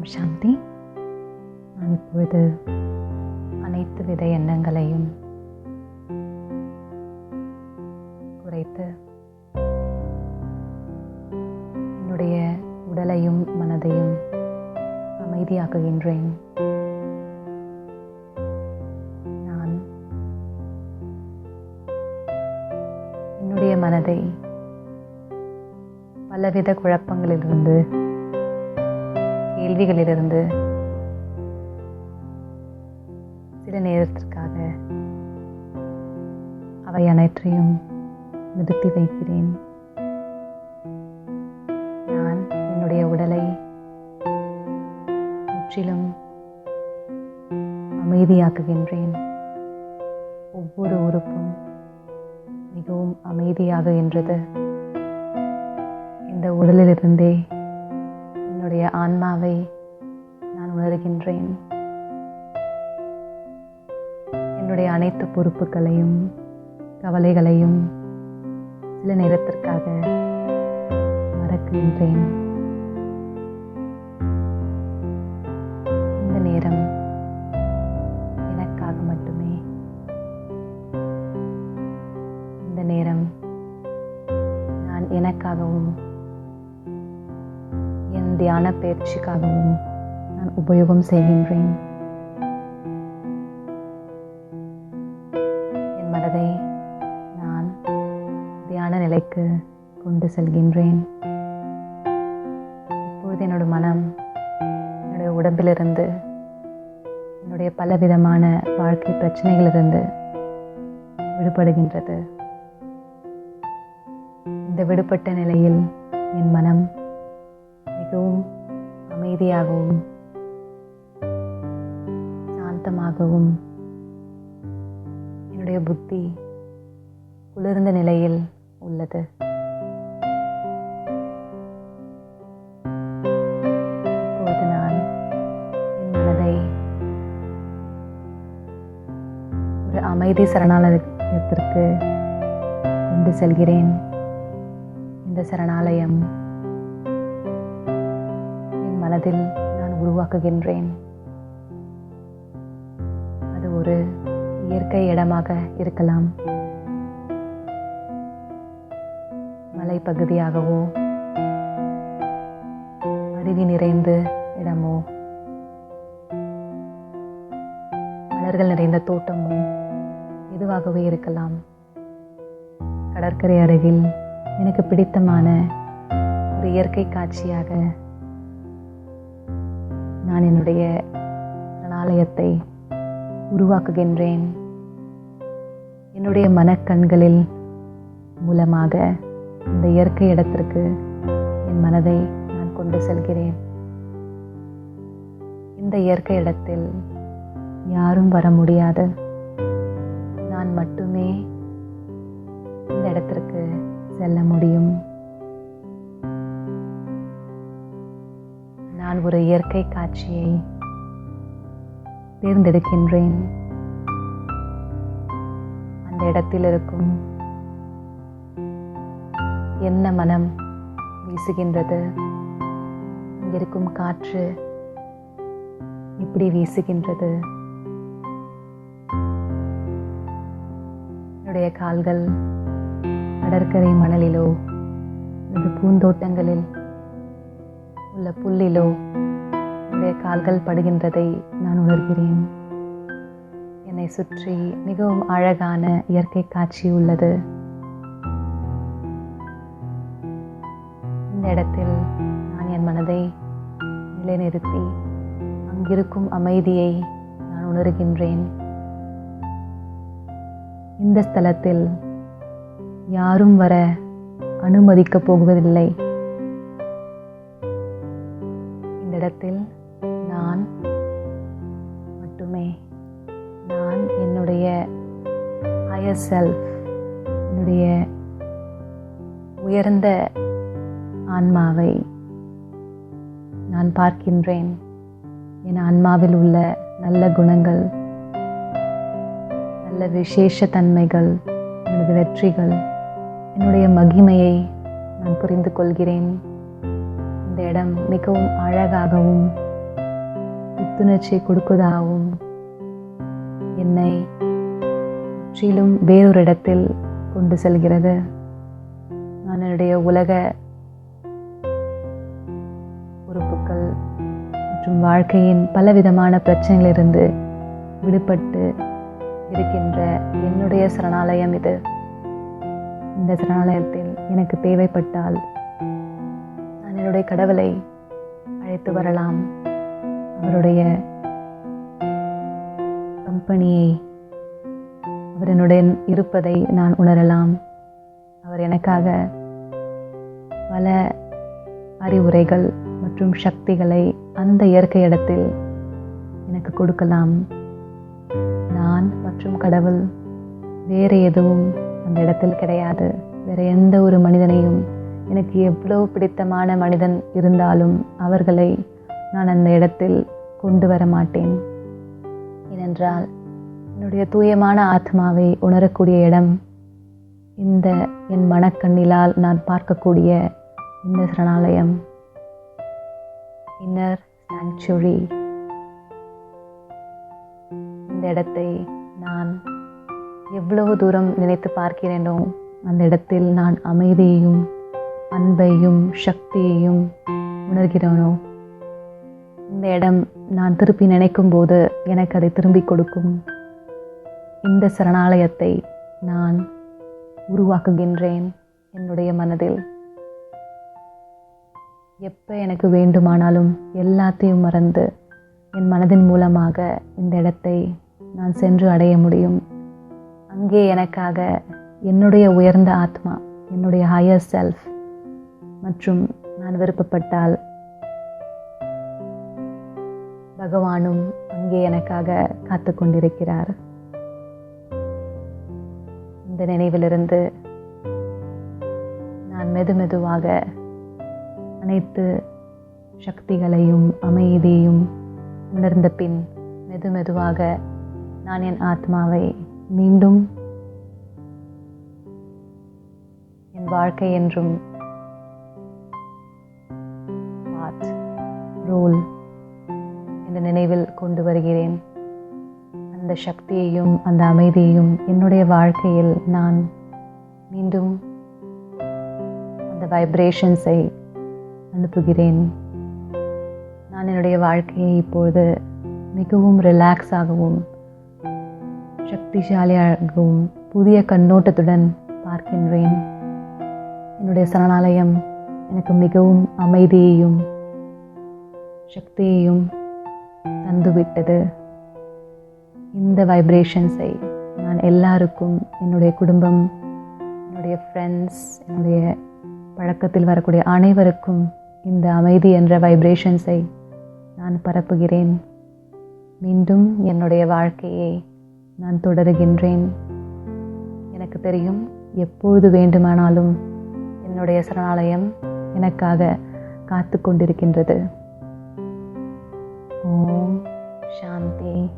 ஓம் சாந்தி. நான் இப்பொழுது அனைத்து வித எண்ணங்களையும் குறைத்து என்னுடைய உடலையும் மனதையும் அமைதியாக்குகின்றேன். நான் என்னுடைய மனதை பலவித குழப்பங்களிலிருந்து கேள்விகளிலிருந்து சில நேரத்திற்காக அவை அனைற்றையும் நிறுத்தி வைக்கிறேன். நான் என்னுடைய உடலை முற்றிலும் அமைதியாக்குகின்றேன். ஒவ்வொரு உறுப்பும் மிகவும் அமைதியாக என்றது இந்த உடலிலிருந்தே என்னுடைய ஆன்மாவை நான் உணர்கின்றேன். என்னுடைய அனைத்து பொறுப்புகளையும் கவலைகளையும் சில நேரத்திற்காக மறக்கின்றேன். இந்த நேரம் எனக்காக மட்டுமே. இந்த நேரம் நான் எனக்காகவும் தியான பயிற்சிக்காகவும் நான் உபயோகம் செய்கின்றேன். என் மனதை நான் தியான நிலைக்கு கொண்டு செல்கின்றேன். இப்பொழுது என்னோட மனம் என்னுடைய உடம்பிலிருந்து என்னுடைய பலவிதமான வாழ்க்கை பிரச்சனைகளிலிருந்து விடுபடுகின்றது. இந்த விடுபட்ட நிலையில் என் மனம் மிகவும் அமைதியாகவும் சாந்தமாகவும் என்னுடைய புத்தி குளிர்ந்த நிலையில் உள்ளது. இப்பொழுது நான் என் மனதை ஒரு அமைதி சரணாலயத்திற்கு கொண்டு செல்கிறேன். இந்த சரணாலயம் மனதில் நான் உருவாக்குகின்றேன். அது ஒரு இயற்கை இடமாக இருக்கலாம். மலைப்பகுதியாகவோ அருவி நிறைந்த இடமோ மலர்கள் நிறைந்த தோட்டமோ எதுவாகவே இருக்கலாம். கடற்கரை அருகில் எனக்கு பிடித்தமான ஒரு இயற்கை காட்சியாக என்னுடைய சரணாலயத்தை உருவாக்குகின்றேன். என்னுடைய மனக்கண்களில் மூலமாக இந்த இயற்கை இடத்திற்கு என் மனதை நான் கொண்டு செல்கிறேன். இந்த இயற்கை இடத்தில் யாரும் வர முடியாது. நான் மட்டுமே இந்த இடத்திற்கு செல்ல முடியும். நான் ஒரு இயற்கை காட்சியை தேர்ந்தெடுக்கின்றேன். அந்த இடத்தில் இருக்கும் என்ன மனம் வீசுகின்றது? இங்கிருக்கும் காற்று இப்படி வீசுகின்றது? என்னுடைய கால்கள் கடற்கரை மணலிலோ அல்லது பூந்தோட்டங்களில் உள்ள புல்லிலோ உடைய கால்கள் படுகின்றதை நான் உணர்கிறேன். என்னை சுற்றி மிகவும் அழகான இயற்கை காட்சி உள்ளது. இந்த இடத்தில் நான் என் மனதை நிலைநிறுத்தி அங்கிருக்கும் அமைதியை நான் உணர்கின்றேன். இந்த ஸ்தலத்தில் யாரும் வர அனுமதிக்கப் போவதில்லை ஹையர் செல்ஃப் என்னுடைய உயர்ந்த ஆன்மாவை நான் பார்க்கின்றேன். என் ஆன்மாவில் உள்ள நல்ல குணங்கள் நல்ல விசேஷ தன்மைகள் எனது வெற்றிகள் என்னுடைய மகிமையை நான் புரிந்து கொள்கிறேன். இந்த இடம் மிகவும் அழகாகவும் புத்துணர்ச்சி கொடுப்பதாகவும் என்னை முற்றிலும் வேறொரு இடத்தில் கொண்டு செல்கிறது. நான் என்னுடைய உலக பொறுப்புகள் மற்றும் வாழ்க்கையின் பலவிதமான பிரச்சனைகளிலிருந்து விடுபட்டு இருக்கின்ற என்னுடைய சரணாலயம் இது. இந்த சரணாலயத்தில் எனக்கு தேவைப்பட்டால் நான் என்னுடைய கடவுளை அழைத்து வரலாம். அவருடைய கம்பெனியை அவர் என்னுடன் இருப்பதை நான் உணரலாம். அவர் எனக்காக பல அறிவுரைகள் மற்றும் சக்திகளை அந்த இயற்கை இடத்தில் எனக்கு கொடுக்கலாம். நான் மற்றும் கடவுள் வேறு எதுவும் அந்த இடத்தில் கிடையாது. வேறு எந்த ஒரு மனிதனையும் எனக்கு எவ்வளோ பிடித்தமான மனிதன் இருந்தாலும் அவர்களை நான் அந்த இடத்தில் கொண்டு வர மாட்டேன். ஏனென்றால் என்னுடைய தூயமான ஆத்மாவை உணரக்கூடிய இடம் இந்த என் மனக்கண்ணிலால் நான் பார்க்கக்கூடிய இந்த சரணாலயம். இன்னர் சாங்சுரி இந்த இடத்தை நான் எவ்வளவு தூரம் நினைத்து பார்க்கிறேனோ அந்த இடத்தில் நான் அமைதியையும் அன்பையும் சக்தியையும் உணர்கிறேனோ. இந்த இடம் நான் திருப்பி நினைக்கும் போது எனக்கு அதை திரும்பி கொடுக்கும். இந்த சரணாலயத்தை நான் உருவாக்குகின்றேன் என்னுடைய மனதில். எப்போ எனக்கு வேண்டுமானாலும் எல்லாத்தையும் மறந்து என் மனதின் மூலமாக இந்த இடத்தை நான் சென்று அடைய முடியும். அங்கே எனக்காக என்னுடைய உயர்ந்த ஆத்மா என்னுடைய ஹையர் செல்ஃப் மற்றும் நான் விருப்பப்பட்டால் பகவானும் அங்கே எனக்காக காத்து கொண்டிருக்கிறார். இந்த நினைவிலிருந்து நான் மெது மெதுவாக அனைத்து சக்திகளையும் அமைதியையும் உணர்ந்த பின் மெது மெதுவாக நான் என் ஆத்மாவை மீண்டும் என் வாழ்க்கை என்றும் அந்த சக்தியையும் அந்த அமைதியையும் என்னுடைய வாழ்க்கையில் நான் மீண்டும் அந்த வைப்ரேஷன்ஸை அனுப்புகிறேன். நான் என்னுடைய வாழ்க்கையை இப்பொழுது மிகவும் ரிலாக்ஸாகவும் சக்திசாலியாகவும் புதிய கண்ணோட்டத்துடன் பார்க்கின்றேன். என்னுடைய சரணாலயம் எனக்கு மிகவும் அமைதியையும் சக்தியையும் தந்துவிட்டது. இந்த வைப்ரேஷன்ஸை நான் எல்லாருக்கும் என்னுடைய குடும்பம் என்னுடைய ஃப்ரெண்ட்ஸ் என்னுடைய பழக்கத்தில் வரக்கூடிய அனைவருக்கும் இந்த அமைதி என்ற வைப்ரேஷன்ஸை நான் பரப்புகிறேன். மீண்டும் என்னுடைய வாழ்க்கையை நான் தொடருகின்றேன். எனக்கு தெரியும் எப்பொழுது வேண்டுமானாலும் என்னுடைய சரணாலயம் எனக்காக காத்து கொண்டிருக்கின்றது ஓம் சாந்தி.